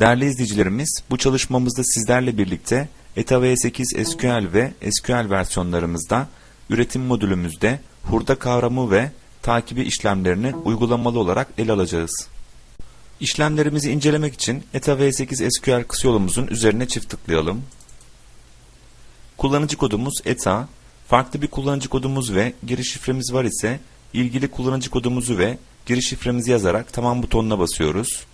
Değerli izleyicilerimiz, bu çalışmamızda sizlerle birlikte ETA V8 SQL ve SQL versiyonlarımızda üretim modülümüzde hurda kavramı ve takibi işlemlerini uygulamalı olarak ele alacağız. İşlemlerimizi incelemek için ETA V8 SQL kısa yolumuzun üzerine çift tıklayalım. Kullanıcı kodumuz ETA, farklı bir kullanıcı kodumuz ve giriş şifremiz var ise ilgili kullanıcı kodumuzu ve giriş şifremizi yazarak tamam butonuna basıyoruz.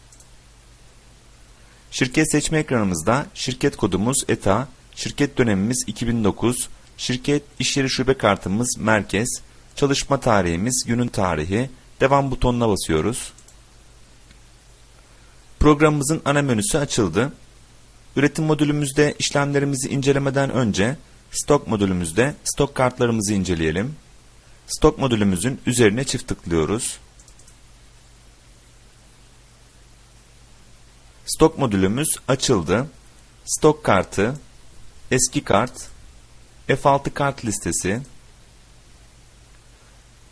Şirket seçme ekranımızda şirket kodumuz ETA, şirket dönemimiz 2009, şirket iş yeri şube kartımız merkez, çalışma tarihimiz günün tarihi, devam butonuna basıyoruz. Programımızın ana menüsü açıldı. Üretim modülümüzde işlemlerimizi incelemeden önce stok modülümüzde stok kartlarımızı inceleyelim. Stok modülümüzün üzerine çift tıklıyoruz. Stok modülümüz açıldı. Stok kartı, eski kart, F6 kart listesi,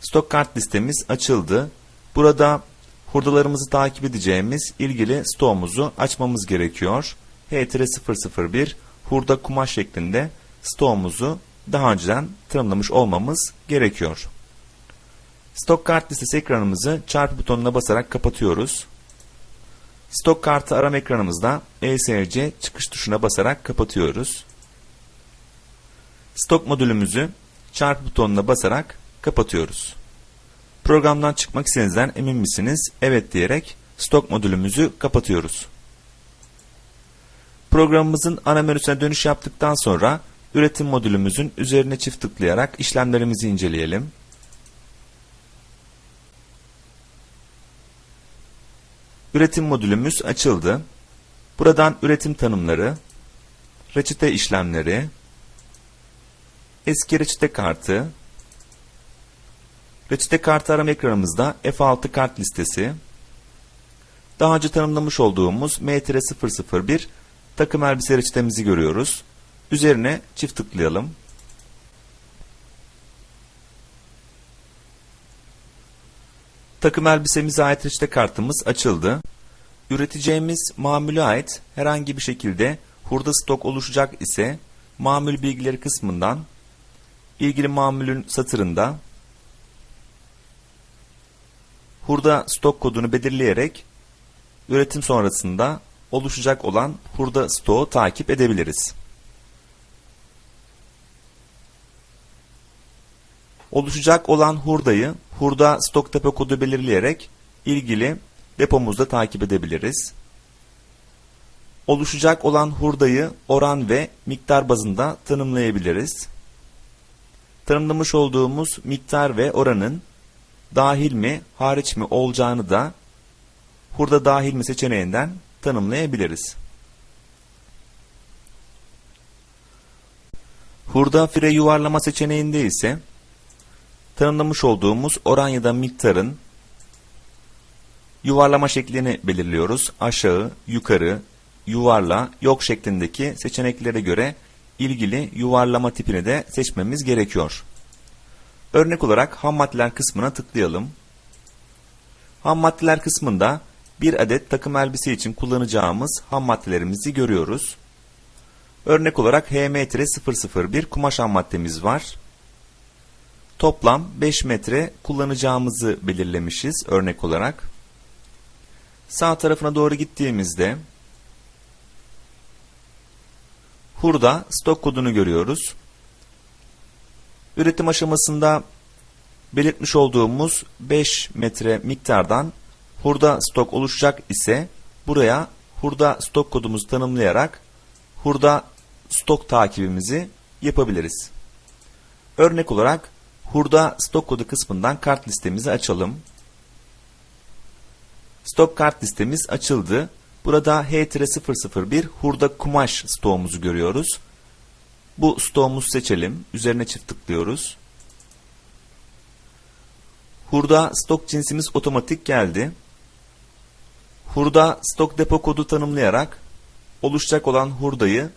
stok kart listemiz açıldı. Burada hurdalarımızı takip edeceğimiz ilgili stoğumuzu açmamız gerekiyor. H-001 hurda kumaş şeklinde stoğumuzu daha önceden tanımlamış olmamız gerekiyor. Stok kart listesi ekranımızı çarpı butonuna basarak kapatıyoruz. Stok kartı arama ekranımızda ESC çıkış tuşuna basarak kapatıyoruz. Stok modülümüzü çarpı butonuna basarak kapatıyoruz. Programdan çıkmak istediğinizden emin misiniz? Evet diyerek stok modülümüzü kapatıyoruz. Programımızın ana menüsüne dönüş yaptıktan sonra üretim modülümüzün üzerine çift tıklayarak işlemlerimizi inceleyelim. Üretim modülümüz açıldı. Buradan üretim tanımları, reçete işlemleri, eski reçete kartı, reçete kartı arama ekranımızda F6 kart listesi, daha önce tanımlamış olduğumuz M-001 takım elbise reçetemizi görüyoruz. Üzerine çift tıklayalım. Takım elbisemize ait reçete kartımız açıldı. Üreteceğimiz mamule ait herhangi bir şekilde hurda stok oluşacak ise mamül bilgileri kısmından ilgili mamülün satırında hurda stok kodunu belirleyerek üretim sonrasında oluşacak olan hurda stoğu takip edebiliriz. Oluşacak olan hurdayı hurda stok depo kodu belirleyerek ilgili depomuzda takip edebiliriz. Oluşacak olan hurdayı oran ve miktar bazında tanımlayabiliriz. Tanımlamış olduğumuz miktar ve oranın dahil mi, hariç mi olacağını da hurda dahil mi seçeneğinden tanımlayabiliriz. Hurda fire yuvarlama seçeneğinde ise tanımlamış olduğumuz oran ya da miktarın yuvarlama şeklini belirliyoruz. Aşağı, yukarı, yuvarla, yok şeklindeki seçeneklere göre ilgili yuvarlama tipini de seçmemiz gerekiyor. Örnek olarak ham maddeler kısmına tıklayalım. Ham maddeler kısmında bir adet takım elbise için kullanacağımız ham maddelerimizi görüyoruz. Örnek olarak HM-001 kumaş ham maddemiz var. Toplam 5 metre kullanacağımızı belirlemişiz örnek olarak. Sağ tarafına doğru gittiğimizde hurda stok kodunu görüyoruz. Üretim aşamasında belirtmiş olduğumuz 5 metre miktardan hurda stok oluşacak ise buraya hurda stok kodumuzu tanımlayarak hurda stok takibimizi yapabiliriz. Örnek olarak hurda stok kodu kısmından kart listemizi açalım. Stok kart listemiz açıldı. Burada H-001 hurda kumaş stoğumuzu görüyoruz. Bu stoğumuzu seçelim. Üzerine çift tıklıyoruz. Hurda stok cinsimiz otomatik geldi. Hurda stok depo kodu tanımlayarak oluşacak olan hurdayı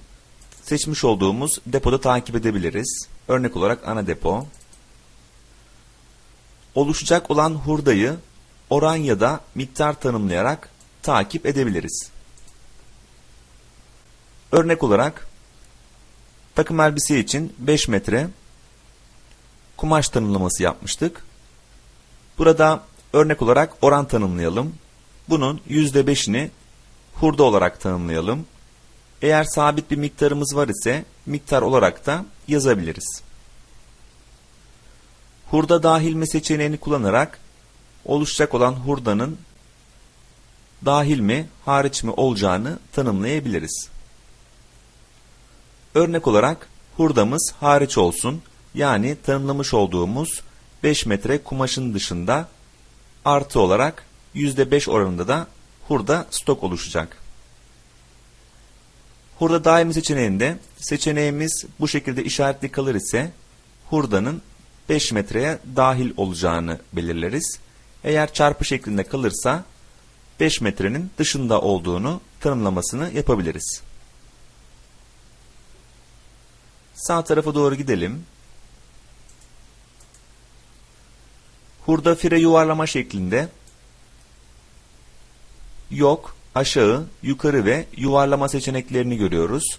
seçmiş olduğumuz depoda takip edebiliriz. Örnek olarak ana depo. Oluşacak olan hurdayı oran ya da miktar tanımlayarak takip edebiliriz. Örnek olarak takım elbise için 5 metre kumaş tanımlaması yapmıştık. Burada örnek olarak oran tanımlayalım. Bunun %5'ini hurda olarak tanımlayalım. Eğer sabit bir miktarımız var ise miktar olarak da yazabiliriz. Hurda dahil mi seçeneğini kullanarak oluşacak olan hurdanın dahil mi hariç mi olacağını tanımlayabiliriz. Örnek olarak hurdamız hariç olsun yani tanımlamış olduğumuz 5 metre kumaşın dışında artı olarak %5 oranında da hurda stok oluşacak. Hurda daimi seçeneğinde seçeneğimiz bu şekilde işaretli kalır ise hurdanın 5 metreye dahil olacağını belirleriz. Eğer çarpı şeklinde kalırsa 5 metrenin dışında olduğunu tanımlamasını yapabiliriz. Sağ tarafa doğru gidelim. Hurda fire yuvarlama şeklinde yok, aşağı, yukarı ve yuvarlama seçeneklerini görüyoruz.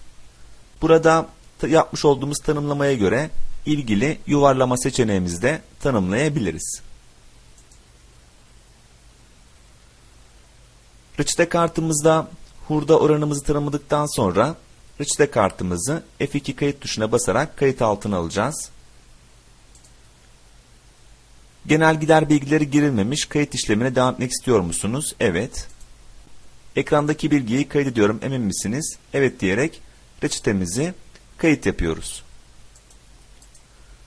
Burada yapmış olduğumuz tanımlamaya göre ilgili yuvarlama seçeneğimizi de tanımlayabiliriz. Reçete kartımızda hurda oranımızı tanımladıktan sonra reçete kartımızı F2 kayıt tuşuna basarak kayıt altına alacağız. Genel gider bilgileri girilmemiş kayıt işlemine devam etmek istiyor musunuz? Evet. Ekrandaki bilgiyi kaydediyorum emin misiniz? Evet diyerek reçetemizi kayıt yapıyoruz.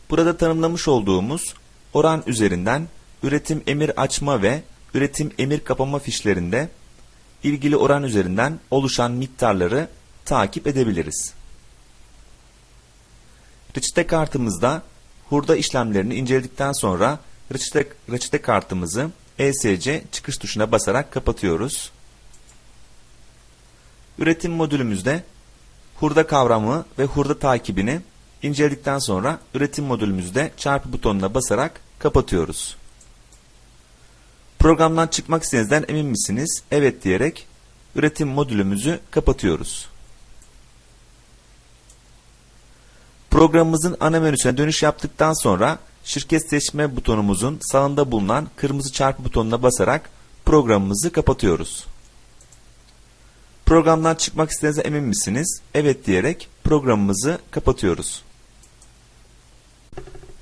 Burada tanımlamış olduğumuz oran üzerinden üretim emir açma ve üretim emir kapama fişlerinde ilgili oran üzerinden oluşan miktarları takip edebiliriz. Reçete kartımızda hurda işlemlerini inceledikten sonra reçete, reçete kartımızı ESC çıkış tuşuna basarak kapatıyoruz. Üretim modülümüzde hurda kavramı ve hurda takibini inceledikten sonra üretim modülümüzde çarpı butonuna basarak kapatıyoruz. Programdan çıkmak istediğinizden emin misiniz? Evet diyerek üretim modülümüzü kapatıyoruz. Programımızın ana menüsüne dönüş yaptıktan sonra şirket seçme butonumuzun sağında bulunan kırmızı çarpı butonuna basarak programımızı kapatıyoruz. Programdan çıkmak istediğinize emin misiniz? Evet diyerek programımızı kapatıyoruz.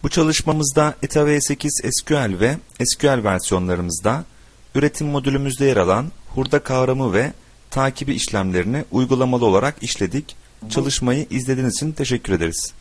Bu çalışmamızda ETA V8 SQL ve SQL versiyonlarımızda üretim modülümüzde yer alan hurda kavramı ve takibi işlemlerini uygulamalı olarak işledik. Çalışmayı izlediğiniz için teşekkür ederiz.